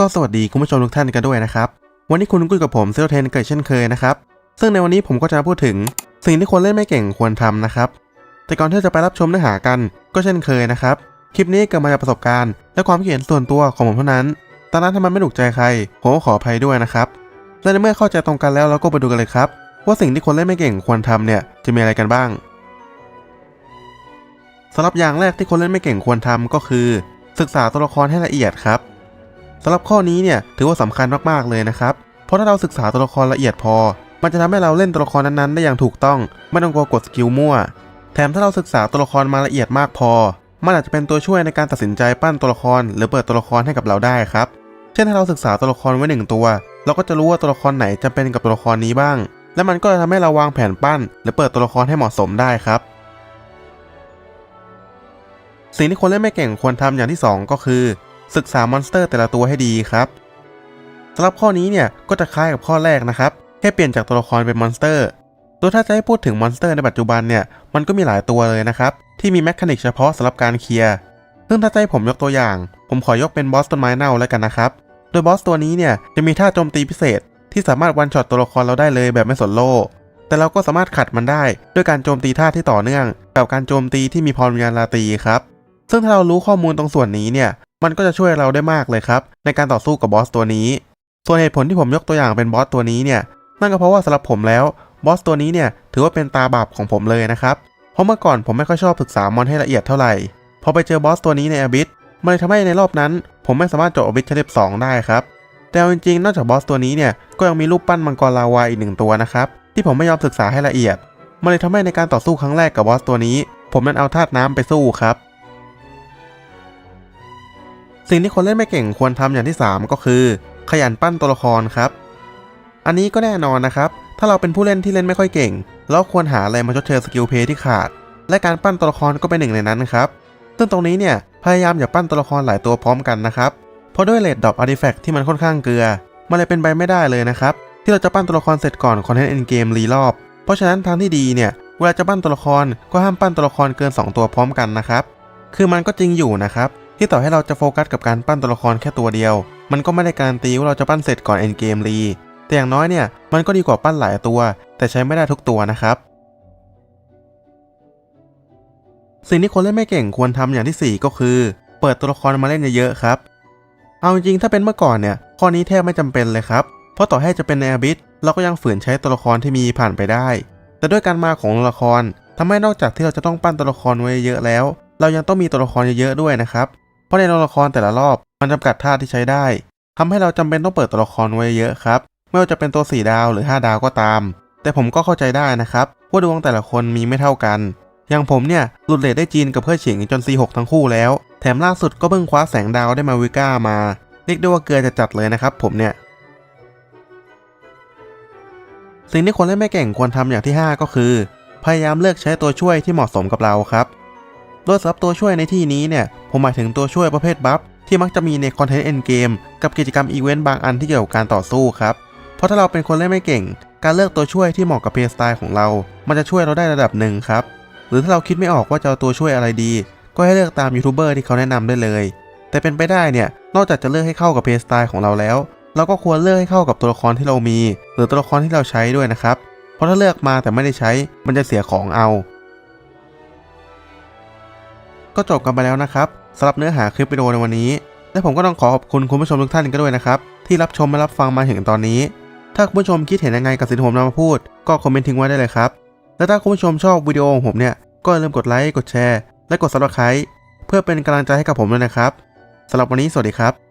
ก็สวัสดีคุณผู้ชมทุกท่านกันด้วยนะครับ วันนี้คุณกุ้ยกับผมเซลเทนเกิดเช่นเคยนะครับ ซึ่งในวันนี้ผมก็จะมาพูดถึงสิ่งที่คนเล่นไม่เก่งควรทำนะครับ แต่ก่อนที่จะไปรับชมเนื้อหากันก็เช่นเคยนะครับ คลิปนี้เกิดมาจากประสบการณ์ และความเห็นส่วนตัวของผมเท่านั้นตอนนั้นถ้ามันไม่ถูกใจใครผมก็ขออภัยด้วยนะครับ และในเมื่อเข้าใจตรงกันแล้วเราก็ไปดูกันเลยครับ ว่าสิ่งที่คนเล่นไม่เก่งควรทำเนี่ยจะมีอะไรกันบ้างสำหรับอย่างแรกที่คนเล่นไม่เก่งควรทำก็คือ ศึกษาตัวละครให้ละเอียดครับ สำหรับข้อนี้เนี่ยถือว่าสำคัญมากๆเลยนะครับ เพราะถ้าเราศึกษาตัวละครละเอียดพอ มันจะทำให้เราเล่นตัวละครนั้นๆได้อย่างถูกต้อง ไม่ต้องกลัวกดสกิลมั่ว แถมถ้าเราศึกษาตัวละครมาละเอียดมากพอ มันอาจจะเป็นตัวช่วยในการตัดสินใจปั้นตัวละคร หรือเปิดตัวละครให้กับเราได้ครับ เช่นถ้าเราศึกษาตัวละครไว้หนึ่งตัว เราก็จะรู้ว่าตัวละครไหนจำเป็นกับตัวละครนี้บ้าง และมันก็จะทำให้เราวางแผนปั้น หรือเปิดตัวละครให้เหมาะสมได้ครับสิ่งที่คนเล่นไม่เก่งควรทำอย่างที่สองก็คือ ศึกษามอนสเตอร์แต่ละตัวให้ดีครับสำหรับข้อนี้เนี่ยก็จะคล้ายกับข้อแรกนะครับ แค่เปลี่ยนจากตัวละครเป็นมอนสเตอร์โดยถ้าจะให้พูดถึงมอนสเตอร์ในปัจจุบันเนี่ยมันก็มีหลายตัวเลยนะครับ ที่มีแมคานิกเฉพาะสำหรับการเคลียร์ซึ่งถ้าจะให้ผมยกตัวอย่าง ผมขอยกเป็นบอสต้นไม้เน่าแล้วกันนะครับ โดยบอสตัวนี้เนี่ยจะมีท่าโจมตีพิเศษ ที่สามารถวันช็อตตัวละครเราได้เลยแบบไม่สนโลแต่เราก็สามารถขัดมันได้ ด้วยการโจมตีท่าที่ต่อเนื่อง กับการโจมตีที่มีพรวิญญาณราตรีครับ ซึ่งถ้าเรารู้ข้อมูลตรงส่วนนี้เนี่ย มันก็จะช่วยเราได้มากเลยครับ ในการต่อสู้กับบอสตัวนี้ ส่วนเหตุผลที่ผมยกตัวอย่างเป็นบอสตัวนี้เนี่ย นั่นก็เพราะว่าสำหรับผมแล้วบอสตัวนี้เนี่ยถือว่าเป็นตาบาปของผมเลยนะครับ เพราะเมื่อก่อนผมไม่ค่อยชอบศึกษามอนให้ละเอียดเท่าไหร่ พอไปเจอบอสตัวนี้ในอบิสมันเลยทำให้ในรอบนั้น ผมไม่สามารถจบอบิสชั้นสองได้ครับ แต่จริงๆ นอกจากบอสตัวนี้เนี่ยก็ยังมีรูปปั้นมังกรลาวาอีกหนึ่งตัวนะครับ ที่ผมไม่ยอมศึกษาให้ละเอียด มันเลยทำให้ในการต่อสู้ครั้งแรกกับบอสตัวนี้ ผมนั้นเอาธาตุน้ำไปสู้ครับ สิ่งที่คนเล่นไม่เก่งควรทำอย่างที่ 3 ก็คือ ขยันปั้นตัวละครครับ อันนี้ก็แน่นอนนะครับ ถ้าเราเป็นผู้เล่นที่เล่นไม่ค่อยเก่ง เราควรหาอะไรมาชดเชยสกิลเพย์ที่ขาด และการปั้นตัวละครก็เป็นหนึ่งในนั้นครับซึ่งตรงนี้เนี่ยพยายามอย่าปั้นตัวละครหลายตัวพร้อมกันนะครับ เพราะด้วยเลดดรอปอาร์ติแฟกต์ที่มันค่อนข้างเกลือ มันเลยเป็นไปไม่ได้เลยนะครับ ที่เราจะปั้นตัวละครเสร็จก่อนคอนเทนต์เอ็นเกมรีรอบ เพราะฉะนั้นทางที่ดีเนี่ย เวลาจะปั้นตัวละครก็ห้ามปั้นตัวละครเกิน 2 ตัวพร้อมกันนะครับ คือมันก็จริงอยู่นะครับ ที่ต่อให้เราจะโฟกัสกับการปั้นตัวละครแค่ตัวเดียว มันก็ไม่ได้การันตีว่าเราจะปั้นเสร็จก่อนเอ็นเกมรีแต่อย่างน้อยเนี่ยมันก็ดีกว่าปั้นหลายตัว แต่ใช้ไม่ได้ทุกตัวนะครับ สิ่งที่คนเล่นไม่เก่งควรทำอย่างที่ 4 ก็คือ เปิดตัวละครมาเล่นเยอะๆครับ เอาจริงๆถ้าเป็นเมื่อก่อนเนี่ยข้อนี้แทบไม่จำเป็นเลยครับ เพราะต่อให้จะเป็นในอบิสเราก็ยังฝืนใช้ตัวละครที่มีผ่านไปได้ แต่ด้วยการมาของตัวละครทำให้นอกจากที่เราจะต้องปั้นตัวละครไว้เยอะแล้ว เรายังต้องมีตัวละครเยอะๆด้วยนะครับ เพราะในตัวละครแต่ละรอบมันจำกัดท่าที่ใช้ได้ทำให้เราจำเป็นต้องเปิดตัวละครไว้เยอะครับ ไม่ว่าจะเป็นตัว 4 ดาวหรือ 5 ดาวก็ตาม แต่ผมก็เข้าใจได้นะครับว่าดวงแต่ละคนมีไม่เท่ากัน อย่างผมเนี่ยหลุดเลทได้จีนกับเพื่อนฉิงจน C6 ทั้งคู่แล้ว แถมล่าสุดก็เพิ่งคว้าแสงดาวได้มาวิก้ามาเรียกได้ว่าเกลือจะจัดเลยนะครับ ผมเนี่ยสิ่งที่คนเล่นไม่เก่งควรทำอย่างที่ 5 ก็คือ พยายามเลือกใช้ตัวช่วยที่เหมาะสมกับเราครับ โดยสำหรับตัวช่วยในที่นี้เนี่ย ผมหมายถึงตัวช่วยประเภทบัฟที่มักจะมีในคอนเทนต์เอ็นเกมกับกิจกรรมอีเวนต์บางอันที่เกี่ยวกับการต่อสู้ครับ เพราะถ้าเราเป็นคนเล่นไม่เก่ง การเลือกตัวช่วยที่เหมาะกับเพลย์สไตล์ของเรา มันจะช่วยเราได้ระดับหนึ่งครับ หรือถ้าเราคิดไม่ออกว่าจะเอาตัวช่วยอะไรดี ก็ให้เลือกตามยูทูบเบอร์ที่เขาแนะนำได้เลย แต่เป็นไปได้เนี่ย นอกจากจะเลือกให้เข้ากับเพลย์สไตล์ของเราแล้ว เราก็ควรเลือกให้เข้ากับตัวละครที่เรามี หรือตัวละครที่เราใช้ด้วยนะครับ เพราะถ้าเลือกมาแต่ไม่ได้ใช้ มันจะเสียของเอา ก็จบกันไปแล้วนะครับสำหรับเนื้อหาคลิปวิดีโอในวันนี้ และผมก็ต้องขอขอบคุณคุณผู้ชมทุกท่านกันด้วยนะครับ ที่รับชมและรับฟังมาถึงตอนนี้ ถ้าคุณผู้ชมคิดเห็นยังไงกับสิ่งที่ผมนำมาพูด ก็คอมเมนต์ทิ้งไว้ได้เลยครับ และถ้าคุณผู้ชมชอบวิดีโอของผมเนี่ยก็อย่าลืมกดไลค์กดแชร์ และกด subscribe เพื่อเป็นกำลังใจให้กับผมด้วยนะครับสำหรับวันนี้สวัสดีครับ